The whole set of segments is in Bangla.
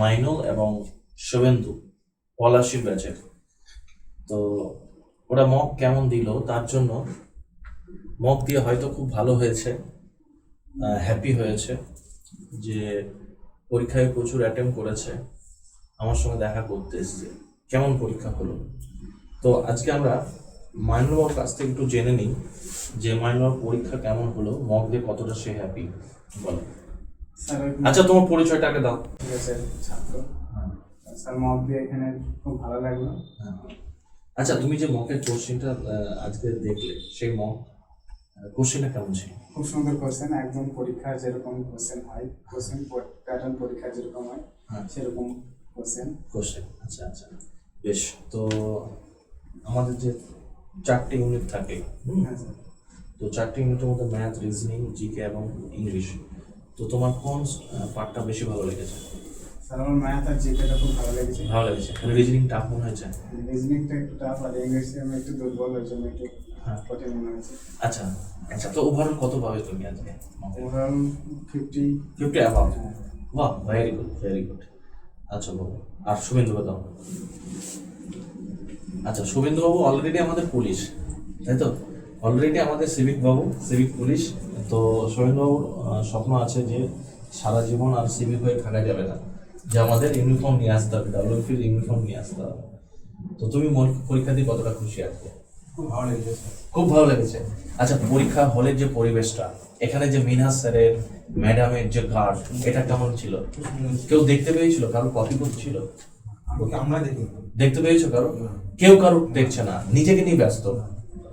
মাইনুল এবং শুভেন্দু, পলাশির ব্যাচের তো ওরা মক কেমন দিল, তার জন্য মক দিয়ে হয়তো খুব ভালো হয়েছে হ্যাপি হয়েছে যে পরীক্ষায় প্রচুর অ্যাটেম্প করেছে। আমার সঙ্গে দেখা করতে এসছে। কেমন পরীক্ষা হলো? তো আজকে আমরা মাইনুল কাছ থেকে একটু জেনে নিই যে মাইনুল পরীক্ষা কেমন হলো মক দিয়ে কতটা সে হ্যাপি বলো। আচ্ছা তোমার পরিচয়টা আগে দাও। ঠিক আছে ছাত্র। স্যার মক দিয়ে এখানে খুব ভালো লাগল। আচ্ছা তুমি যে মকের কোশ্চেনটা আজকে দেখলে সেই মক কোশ্চেনটা কেমন ছিল? খুব সুন্দর কোশ্চেন একদম পরীক্ষা যেরকম কোশ্চেন হয় কোশ্চেন প্যাটার্ন পরীক্ষা যেরকম হয় হ্যাঁ। সেরকম কোশ্চেন কোশ্চেন আচ্ছা আচ্ছা। বেশ তো আমাদের যে চারটি ইউনিট থাকে হ্যাঁ তো চারটি ইউনিটের মধ্যে ম্যাথ রিজনিং জিকে এবং ইংলিশ তো তোমার কোন পার্টটা বেশি ভালো লেগেছে? স্যার আমার ম্যাথ আর জিকেটা খুব ভালো লেগেছে। ভালো লেগেছে। রিজনিং টাফ মনে হয়েছে? রিজনিংটা একটু টাফ আর ইংলিশে আমি একটু দুর্বল ওই জন্য একটু হ্যাঁ। কঠিন মনে হয়েছে। আচ্ছা আচ্ছা তো ওভারঅল কত পাবে তুমি আজকে? ওভারঅল ফিফটি ফিফটি অ্যাবাউট বাহ ভেরি গুড ভেরি গুড আচ্ছা বাবু আর শুভেন্দুকে দাও আচ্ছা শুভেন্দুবাবু অলরেডি আমাদের পুলিশ তাই তো? অলরেডি আমাদের সিভিক বাবু সিভিক পুলিশ। তো আহ, স্বপ্ন আছে যে সারা জীবন আর সিভিক হয়ে থাকা যাবে না। যে আমাদের ইউনিফর্ম নিয়ে আসতে হবে ডাব্লিউপির ইউনিফর্ম নিয়ে আসতে হবে। তো তুমি মর- পরীক্ষা দিয়ে কতটা খুশি আজকে খুব ভালো লেগেছে। খুব ভালো লেগেছে। আচ্ছা পরীক্ষা হলের যে পরিবেশটা এখানে যে মিনহাস স্যারের ম্যাডামের যে গার্ড এটা কেমন ছিল? কেউ দেখতে পেয়েছিল? কারও কপি করছিল আমরা দেখি দেখতে পেয়েছ কারও? কেউ কারও দেখছে না। নিজেকে নিয়ে ব্যস্ত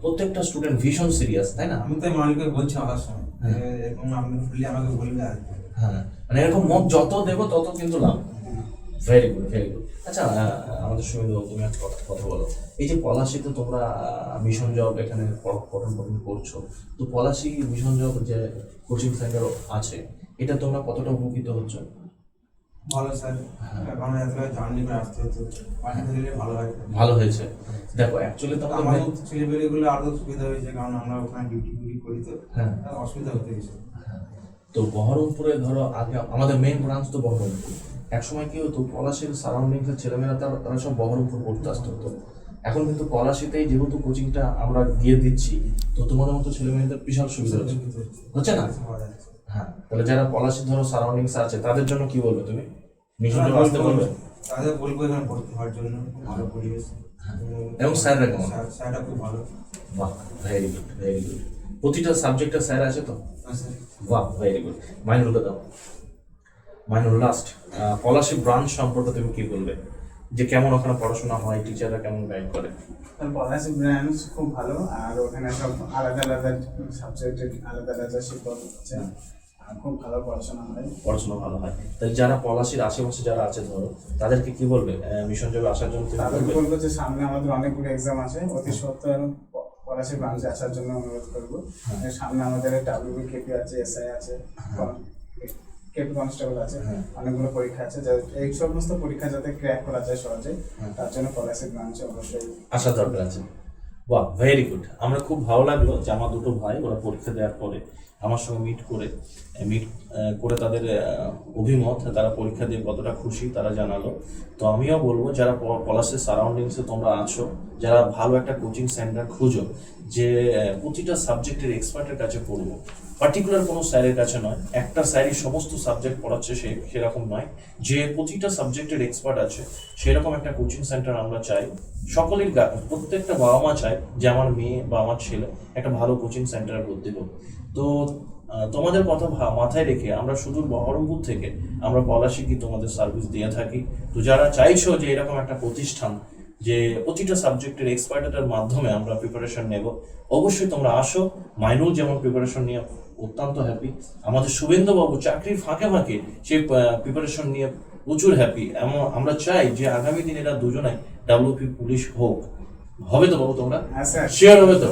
প্রত্যেকটা স্টুডেন্ট ভীষণ সিরিয়াস তাই না? আমি তো মালিককে বলছি আমার সময় হ্যাঁ। এরকম আপনি আমাকে বলবে আর হ্যাঁ মানে এরকম মত যত দেবো তত কিন্তু লাভ। ভেরি গুড ভেরি গুড আচ্ছা আমাদের সুবিধা তুমি একটা কথা কথা বলো। এই যে পলাশিতে তোমরা মিশন জব এখানে পঠন পঠন করছ তো পলাশি মিশন জব যে কোচিং সেন্টার আছে এটা তোমরা কতটা উপকৃত হচ্ছে? ভালো স্যার। এখন এতটা জার্নি করে আসতে হতো। পাঠাতে দিলে ভালো হয়। ভালো হয়েছে। দেখো অ্যাকচুয়ালি তো আমার আমাদের ছেলেপেলেগুলো আরও সুবিধা হয়েছে কারণ আমরা ওখানে ডিউটি ডিউটি করি তো। হ্যাঁ। অসুবিধা হতে তো বহরমপুরে ধরো আগে আমাদের মেইন ব্রাঞ্চ তো বহরমপুর। এক সময় কি হতো পলাশির সারাউন্ডিংস এর ছেলেমেয়েরা তারা তারা সব বহরমপুর পড়তে আসতে। হতো এখন কিন্তু পলাশিতেই যেহেতু কোচিংটা আমরা দিয়ে দিচ্ছি তো তোমাদের মতো ছেলেমেয়েদের বিশাল সুবিধা হচ্ছে। হচ্ছে না। হ্যাঁ তাহলে যারা পলাশি ধরো সারাউন্ডিংস আছে তাদের জন্য কি বলবে তুমি? মিশনে আসতে বলবে তাদের বলব এখানে ভর্তি হওয়ার জন্য ভালো পরিবেশ। এবং স্যাররা কেমন? স্যাররা খুব ভালো। বাহ ভেরি গুড ভেরি গুড প্রতিটা সাবজেক্টের স্যার আছে তো? হ্যাঁ, বাহ ভেরি গুড মাইনুলকে দাও। মাইনুল লাস্ট পলাশি ব্রাঞ্চ সম্পর্কে তুমি কি বলবে? যে কেমন ওখানে পড়াশোনা হয় টিচাররা কেমন গাইড করে? পলাশি ব্রাঞ্চ খুব ভালো আর ওখানে সব আলাদা আলাদা সাবজেক্টের আলাদা আলাদা শিক্ষক আছে। খুব ভালো পড়াশোনা হয়। পড়াশোনা ভালো হয়। তাই যারা পলাশির আশেপাশে যারা আছে ধরো তাদেরকে কি বলবে? মিশন জবে আসার জন্য তুমি তাদের বলবে? যে সামনে আমাদের অনেকগুলো এক্সাম আছে। অতি সত্ত্বর প- পলাশি ব্রাঞ্চে আসার জন্য অনুরোধ করব। সামনে আমাদের ডাব্লিউবি কেপি আছে এসআই আছে কেপি কনস্টেবল আছে হ্যাঁ। অনেকগুলো পরীক্ষা আছে। এই সমস্ত পরীক্ষা যাতে ক্র্যাক করা যায় সহজে হ্যাঁ। তার জন্য পলাশি ব্রাঞ্চে অবশ্যই আসার দরকার আছে। বাহ ভেরি গুড আমরা খুব ভালো লাগল যে আমার দুটো ভাই, ওরা পরীক্ষা দেওয়ার পরে আমার সঙ্গে মিট করে মিট করে তাদের অভিমত, তারা পরীক্ষা দিয়ে কতটা খুশি তারা জানালো। তো আমিও বলব, যারা পলাশের সারাউন্ডিংসে তোমরা আছো, যারা ভালো একটা কোচিং সেন্টার খুঁজো, যে প্রতিটা সাবজেক্টের এক্সপার্টের কাছে পড়ব। পার্টিকুলার কোনো স্যারের কাছে নয়, একটা স্যারই সমস্ত সাবজেক্ট পড়াচ্ছে সে সেরকম নয়। যে প্রতিটা সাবজেক্টের এক্সপার্ট আছে, সেরকম একটা কোচিং সেন্টার আমরা চাই। সকলের প্রত্যেকটা বাবা মা চায় যে আমার মেয়ে বা আমার ছেলে একটা ভালো কোচিং সেন্টারে ভর্তি হোক। তো তোমাদের কথা মাথায় রেখে আমরা সুদূর বহরমপুর থেকে আমরা পলাশিকি তোমাদের সার্ভিস দিয়ে থাকি। তো যারা চাইছো যে এরকম একটা প্রতিষ্ঠান, যে প্রতিটা সাবজেক্টের এক্সপার্টের মাধ্যমে আমরা প্রিপারেশন নেব, অবশ্যই তোমরা আসো। মাইনুল যেমন প্রিপারেশন নিয়ে অত্যন্ত হ্যাপি আমাদের শুভেন্দুবাবু চাকরির ফাঁকে ফাঁকে সে প্রিপারেশন নিয়ে প্রচুর হ্যাপি এমন আমরা চাই যে আগামী দিন এরা দুজনাই ডাব্লিউপি পুলিশ হোক। হবে তো বাবু তোমরা? হ্যাঁ স্যার। হবে তো?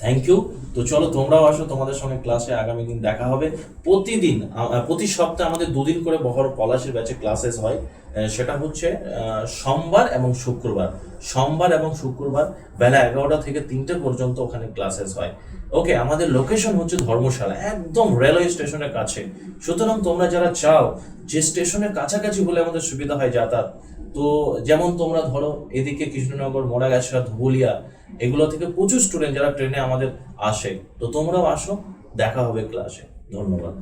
থ্যাংক ইউ তো চলো তোমরাও আসো তোমাদের সঙ্গে ক্লাসে আগামী দিন দেখা হবে। প্রতিদিন প্রতি সপ্তাহে আমাদের দুদিন করে বহর পলাশের ব্যাচে ক্লাসেস হয়। সেটা হচ্ছে সোমবার এবং শুক্রবার। সোমবার এবং শুক্রবার বেলা এগারোটা থেকে তিনটে পর্যন্ত ওখানে ক্লাসেস হয়। ওকে আমাদের লোকেশন হচ্ছে ধর্মশালা, একদম রেলওয়ে স্টেশনের কাছে। সুতরাং তোমরা যারা চাও যে স্টেশনের কাছাকাছি হলে আমাদের সুবিধা হয় যাতায়াত। তো যেমন তোমরা ধরো, এদিকে কৃষ্ণনগর, মোড়াগাছা, ধুবুলিয়া, এগুলো থেকে প্রচুর স্টুডেন্ট যারা ট্রেনে আমাদের আসে। তো তোমরাও আসো, দেখা হবে ক্লাসে ধন্যবাদ।